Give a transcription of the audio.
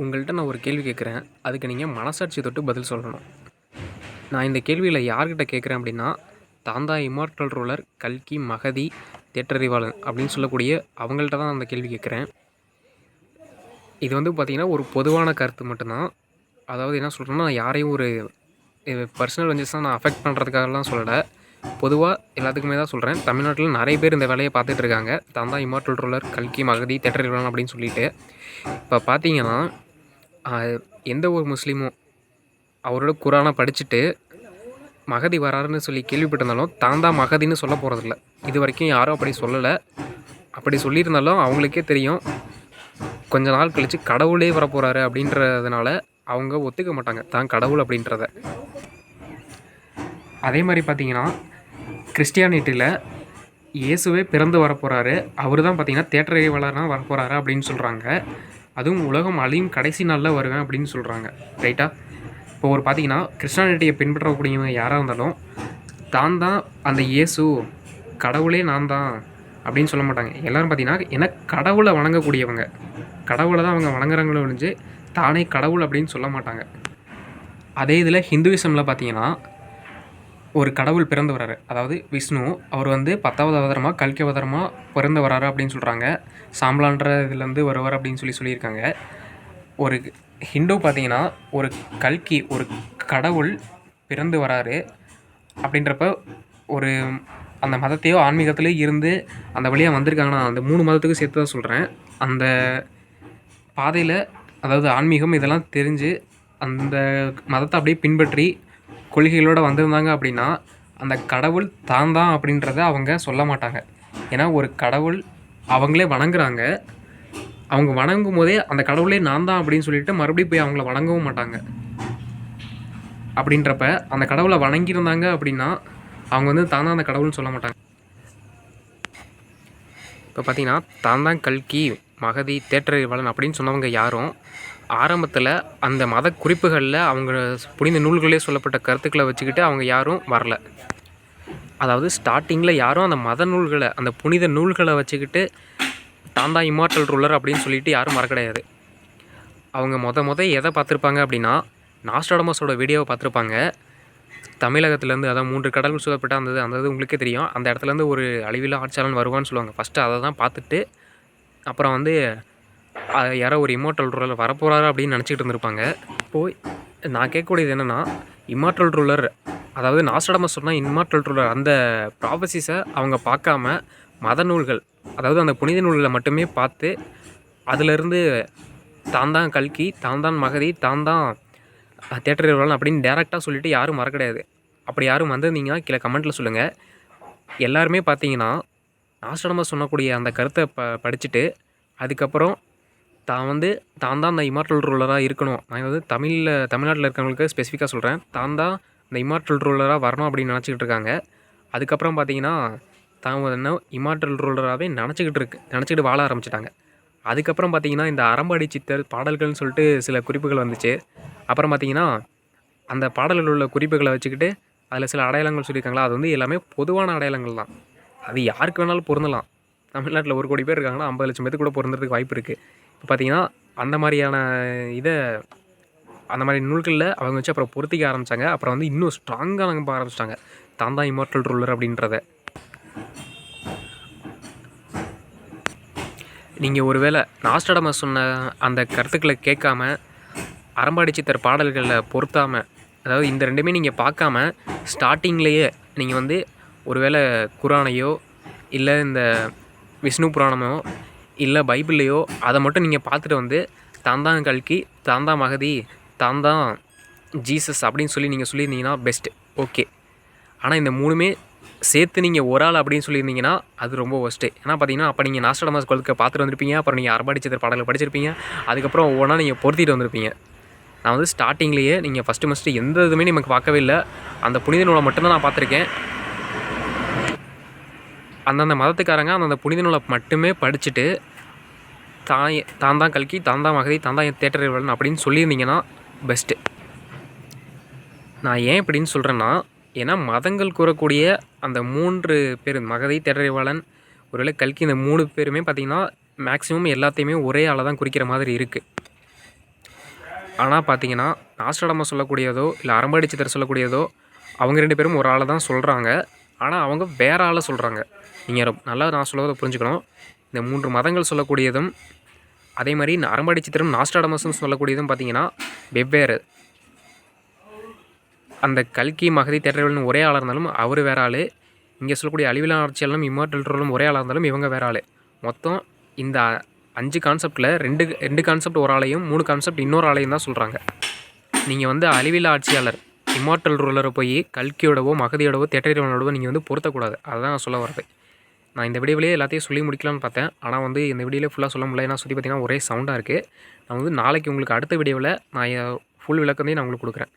உங்கள்கிட்ட நான் ஒரு கேள்வி கேட்குறேன். அதுக்கு நீங்கள் மனசாட்சி தொட்டு பதில் சொல்லணும். நான் இந்த கேள்வியில் யார்கிட்ட கேட்குறேன் அப்படின்னா தாந்தா இமார்டல் ரூலர் கல்கி மகதி தேற்றறிவாளன் அப்படின்னு சொல்லக்கூடிய அவங்கள்ட்ட தான் அந்த கேள்வி கேட்குறேன். இது வந்து பார்த்திங்கன்னா ஒரு பொதுவான கருத்து மட்டும்தான். அதாவது என்ன சொல்கிறேன்னா யாரையும் ஒரு பர்சனல் வெஞ்சஸாக நான் அஃபெக்ட் பண்ணுறதுக்காகலாம் சொல்லலை. பொதுவாக எல்லாத்துக்குமே தான் சொல்கிறேன் தமிழ்நாட்டில் நிறைய பேர் இந்த வேலையை பார்த்துட்டு இருக்காங்க. தாந்தா இமார்டல் ரூலர் கல்கி மகதி தேற்றறிவாளன் அப்படின்னு சொல்லிட்டு. இப்போ பார்த்தீங்கன்னா எந்த ஒரு முஸ்லீமும் அவரோட குரானை படிச்சுட்டு மகதி வராருன்னு சொல்லி கேள்விப்பட்டிருந்தாலும் தான் தான் மகதின்னு சொல்ல போகிறதில்ல இது வரைக்கும் யாரும் அப்படி சொல்லலை. அப்படி சொல்லியிருந்தாலும் அவங்களுக்கே தெரியும். கொஞ்ச நாள் கழித்து கடவுளே வரப்போகிறாரு அப்படின்றதுனால அவங்க ஒத்துக்க மாட்டாங்க. தான் கடவுள் அப்படின்றத. அதே மாதிரி பார்த்தீங்கன்னா கிறிஸ்டியானிட்டியில் இயேசுவே பிறந்து வரப்போகிறாரு அவர் தான் பார்த்தீங்கன்னா வளர்னா வரப்போகிறாரு அப்படின்னு சொல்கிறாங்க அதுவும் உலகம் அழியும் கடைசி நாளில் வருவேன் அப்படின்னு சொல்கிறாங்க ரைட்டா இப்போ ஒரு பார்த்தீங்கன்னா கிறிஸ்டானிட்டியை பின்பற்றக்கூடியவங்க யாராக இருந்தாலும் தான் தான் அந்த இயேசு கடவுளே நான் தான் அப்படின்னு சொல்ல மாட்டாங்க. எல்லோரும் பார்த்தீங்கன்னா ஏன்னா கடவுளை வணங்கக்கூடியவங்க. கடவுளை தான் அவங்க வணங்குறாங்களோ ஒழிஞ்சு தானே கடவுள் அப்படின்னு சொல்ல மாட்டாங்க. அதே இதில் ஹிந்துவிசமில் பார்த்தீங்கன்னா ஒரு கடவுள் பிறந்து வராரு. அதாவது விஷ்ணு அவர் வந்து பத்தாவது அவதாரமாக கல்கி அவதாரமாக பிறந்து வராரு அப்படின்னு சொல்கிறாங்க சாம்பலான்ற இதுலேருந்து வருவார் அப்படின்னு சொல்லி சொல்லியிருக்காங்க. ஒரு ஹிந்து பார்த்தீங்கன்னா ஒரு கல்கி ஒரு கடவுள் பிறந்து வராரு அப்படின்றப்ப ஒரு அந்த மதத்தையோ ஆன்மீகத்திலே இருந்து அந்த வழியாக வந்திருக்காங்கன்னா அந்த மூணு மதத்துக்கும் சேர்த்து தான் சொல்கிறேன் அந்த பாதையில் அதாவது ஆன்மீகம் இதெல்லாம் தெரிஞ்சு அந்த மதத்தை அப்படியே பின்பற்றி கொள்கைகளோடு வந்திருந்தாங்க அப்படின்னா அந்த கடவுள் தான் தான் அப்படின்றத அவங்க சொல்ல மாட்டாங்க. ஏன்னா ஒரு கடவுள் அவங்களே வணங்குறாங்க. அவங்க வணங்கும் போதே அந்த கடவுளே நான் தான் அப்படின்னு சொல்லிட்டு மறுபடியும் போய் அவங்கள வணங்கவும் மாட்டாங்க. அப்படின்றப்ப அந்த கடவுளை வணங்கியிருந்தாங்க அப்படின்னா அவங்க வந்து தான் தான் அந்த கடவுள்னு சொல்ல மாட்டாங்க. இப்போ பார்த்தீங்கன்னா தான் தான் கல்கி மகதி தேற்றறிவாளன் அப்படின்னு சொன்னவங்க யாரும் ஆரம்பத்தில் அந்த மத குறிப்புகளில் அவங்க புனித நூல்களே சொல்லப்பட்ட கருத்துக்களை வச்சுக்கிட்டு அவங்க யாரும் வரல. அதாவது ஸ்டார்டிங்கில் யாரும் அந்த மத நூல்களை அந்த புனித நூல்களை வச்சுக்கிட்டு தான் தான் இம்மார்டல் ரூலர் அப்படின்னு சொல்லிட்டு யாரும் வர கிடையாது. அவங்க மொத மொத எதை பார்த்துருப்பாங்க அப்படின்னா நாஸ்டாடமஸோட வீடியோவை பார்த்துருப்பாங்க. தமிழகத்துலேருந்து அதான் மூன்று கடல்கள் சூழப்பட்ட அந்த அந்தது அந்த இது உங்களுக்கே தெரியும். அந்த இடத்துலேருந்து ஒரு அழிவில் ஆட்சியாளன் வருவான்னு சொல்லுவாங்க. ஃபஸ்ட்டு அதை தான் பார்த்துட்டு அப்புறம் வந்து யாரோ ஒரு இம்மோட்டல் ரூலர் வரப்போகிறாரு அப்படின்னு நினச்சிக்கிட்டு இருந்திருப்பாங்க. இப்போது நான் கேட்கக்கூடியது என்னென்னா இம்மார்டல் ரூலர் அதாவது நாஸ்டாடமஸ் சொன்னால் இன்மாட்டல் ரூலர் அந்த ப்ராஃபஸிஸை அவங்க பார்க்காம மத நூல்கள் அதாவது அந்த புனித நூல்களை மட்டுமே பார்த்து அதிலிருந்து தான் தான் கல்கி தான் தான் மகதி தான் தான் தேட்டர் வரலாம் அப்படின்னு டேரெக்டாக சொல்லிவிட்டு யாரும் வர கிடையாது. அப்படி யாரும் வந்திருந்தீங்கன்னா கீழே கமெண்ட்டில் சொல்லுங்கள் எல்லாருமே பார்த்தீங்கன்னா நாஸ்டாடமஸ் சொன்னக்கூடிய அந்த கருத்தை ப படிச்சுட்டு அதுக்கப்புறம் தான் வந்து தான் தான் அந்த இமார்டல் ரூலராக இருக்கணும். நான் வந்து தமிழில் தமிழ்நாட்டில் இருக்கிறவங்களுக்கு ஸ்பெசிஃபிக்காக சொல்கிறேன் தான் தான் இந்த இமார்டல் ரூலராக வரணும் அப்படின்னு நினச்சிக்கிட்டு இருக்காங்க. அதுக்கப்புறம் பார்த்தீங்கன்னா தான் என்ன இமார்டல் ரூலராகவே நினச்சிக்கிட்டு இருக்கு. நினச்சிக்கிட்டு வாழ ஆரம்பிச்சிட்டாங்க. அதுக்கப்புறம் பார்த்தீங்கன்னா இந்த அறம்பாடி சித்தர் பாடல்கள்னு சொல்லிட்டு சில குறிப்புகள் வந்துச்சு. அப்புறம் பார்த்தீங்கன்னா அந்த பாடல்களில் உள்ள குறிப்புகளை வச்சுக்கிட்டு அதில் சில அடையாளங்கள் சொல்லியிருக்காங்களா? அது வந்து எல்லாமே பொதுவான அடையாளங்கள் தான். அது யாருக்கு வேணாலும் பொருந்தலாம். தமிழ்நாட்டில் ஒரு கோடி பேர் இருக்காங்கன்னா ஐம்பது லட்சம் பேருக்கு கூட பொருந்துறதுக்கு வாய்ப்பு இருக்குது இப்போ பார்த்தீங்கன்னா அந்த மாதிரியான இதை அந்த மாதிரி நூல்களில் அவங்க வச்சு அப்புறம் பொருத்திக்க ஆரம்பித்தாங்க அப்புறம் வந்து இன்னும் ஸ்ட்ராங்காக நம்ப ஆரம்பிச்சிட்டாங்க. தான் தான் இமார்டல் ரூலர் அப்படின்றத. நீங்கள் ஒருவேளை நாஸ்டாடமஸ் சொன்ன அந்த கருத்துக்களை கேட்காம அறம்பாடி சித்தர் பாடல்களில் பொருத்தாமல் அதாவது இந்த ரெண்டுமே நீங்கள் பார்க்காம ஸ்டார்டிங்லேயே நீங்கள் வந்து ஒருவேளை குரானையோ இல்லை இந்த விஷ்ணு புராணமோ இல்லை பைபிள்லையோ அதை மட்டும் நீங்கள் பார்த்துட்டு வந்து தான் தான் கல்கி தான் தான் மகதி தான் தான் ஜீசஸ் அப்படின்னு சொல்லி நீங்கள் சொல்லியிருந்தீங்கன்னா பெஸ்ட்டு ஓகே ஆனால் இந்த மூணுமே சேர்த்து நீங்கள் ஒரு ஆள் அப்படின்னு சொல்லியிருந்தீங்கன்னா அது ரொம்ப ஒஸ்ட்டு ஏன்னா பார்த்தீங்கன்னா அப்போ நீங்கள் நாஸ்டமாஸ் கொள்கை பார்த்துட்டு வந்திருப்பீங்க அப்புறம் நீங்கள் அறபாடி சித்திர பாடல்கள் படிச்சிருப்பீங்க அதுக்கப்புறம் ஒவ்வொன்றா நீங்கள் பொருத்திட்டு வந்திருப்பீங்க. நான் வந்து ஸ்டார்டிங்லேயே நீங்கள் ஃபஸ்ட்டு ஃபஸ்ட்டு எந்த இதுவுமே நமக்கு பார்க்கவே இல்லை. அந்த புனித நூலை மட்டும்தான் நான் பார்த்துருக்கேன். அந்தந்த மதத்துக்காரங்க அந்தந்த புனித நூலை மட்டுமே படிச்சுட்டு தான் தான் தான் கல்கி தான் தான் மகதி தான் தான் தேட்டர் அப்படின்னு சொல்லியிருந்தீங்கன்னா பெஸ்ட்டு நான் ஏன் இப்படின்னு சொல்கிறேன்னா ஏன்னா மதங்கள் கூறக்கூடிய அந்த மூன்று பேர் மகதி தேட்டறிவாளன் ஒருவேளை கல்கி இந்த மூணு பேருமே பார்த்திங்கன்னா மேக்ஸிமம் எல்லாத்தையுமே ஒரே ஆளை தான் குறிக்கிற மாதிரி இருக்குது ஆனால் பார்த்தீங்கன்னா நாஸ்டடமாக சொல்லக்கூடியதோ இல்லை அரம்பாடி சித்தர் சொல்லக்கூடியதோ அவங்க ரெண்டு பேரும் ஒரு ஆளை தான் சொல்கிறாங்க ஆனால் அவங்க வேற ஆளை சொல்கிறாங்க நீங்கள் நல்லா நான் சொல்வதை புரிஞ்சுக்கணும். இந்த மூன்று மதங்கள் சொல்லக்கூடியதும் அதே மாதிரி இந்த அரம்பாடி சித்திரம் நாஸ்டாடமஸ்னு சொல்லக்கூடியதும் பார்த்தீங்கன்னா வெவ்வேறு. அந்த கல்கி மகதி தேட்டர்கள்னு ஒரே ஆளாக இருந்தாலும் அவர் வேற ஆள். இங்கே சொல்லக்கூடிய அழிவிலா ஆட்சியாலும் இம்மார்டல் ட்ரோலும் ஒரே ஆளாக இருந்தாலும் இவங்க வேற ஆள். மொத்தம் இந்த அஞ்சு கான்செப்டில் ரெண்டு ரெண்டு கான்செப்ட் ஒரு ஆளையும் மூணு கான்செப்ட் இன்னொரு ஆளையும் தான் சொல்கிறாங்க நீங்கள் வந்து அழிவிலா ஆட்சியாளர் இம்மார்டல் ரூலரை போய் கல்கியோடவோ மகதியோடவோ தேட்டரிவனோடவோ நீங்கள் வந்து பொருத்தக்கூடாது. அதுதான் நான் சொல்ல வரது நான் இந்த வீடியோவிலேயே எல்லாத்தையும் சொல்லி முடிக்கலாம்னு பார்த்தேன். ஆனால் வந்து இந்த வீடியோவில் ஃபுல்லாக சொல்ல முடியல. ஏன்னா சுற்றி பார்த்தீங்கன்னா ஒரே சவுண்டாக இருக்குது நான் வந்து நாளைக்கு உங்களுக்கு அடுத்த வீடியோவில் நான் ஃபுல் விளக்கத்தையும் நான் உங்களுக்கு கொடுக்குறேன்.